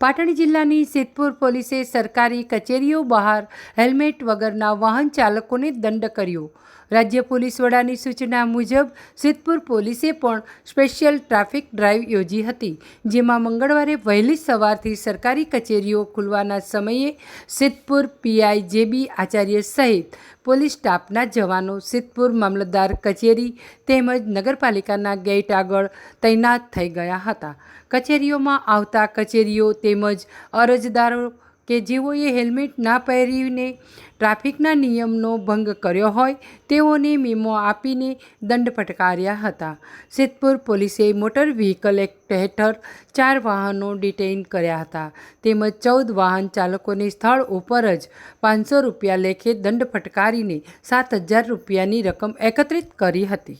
પાટણ જિલ્લાની સિદ્ધપુર પોલીસે સરકારી કચેરીઓ બહાર હેલ્મેટ વગરના વાહન ચાલકોને દંડ કર્યો. રાજ્ય પોલીસ વડાની સૂચના મુજબ સિદ્ધપુર પોલીસે પણ સ્પેશિયલ ટ્રાફિક ડ્રાઈવ યોજી હતી, જેમાં મંગળવારે વહેલી સવારથી સરકારી કચેરીઓ ખુલવાના સમયે સિદ્ધપુર પીઆઈ જેબી આચાર્ય સહિત પોલીસ સ્ટાફના જવાનો સિદ્ધપુર મામલતદાર કચેરી તેમજ નગરપાલિકાના ગેટ આગળ તૈનાત થઈ ગયા હતા. કચેરીઓમાં આવતા કચેરીઓ તેમજ અરજદારો કે જેઓએ હેલ્મેટ ના પહેરીને ટ્રાફિકના નિયમનો ભંગ કર્યો હોય, તેઓને મેમો આપીને દંડ ફટકાર્યા હતા. સિદ્ધપુર પોલીસે મોટર વ્હીકલ એક્ટ હેઠળ ચાર વાહનો ડિટેઇન કર્યા હતા. તેમજ ચૌદ વાહન ચાલકોને સ્થળ ઉપર જ પાંચસો રૂપિયા લેખે દંડ ફટકારીને સાત હજાર રૂપિયાની રકમ એકત્રિત કરી હતી.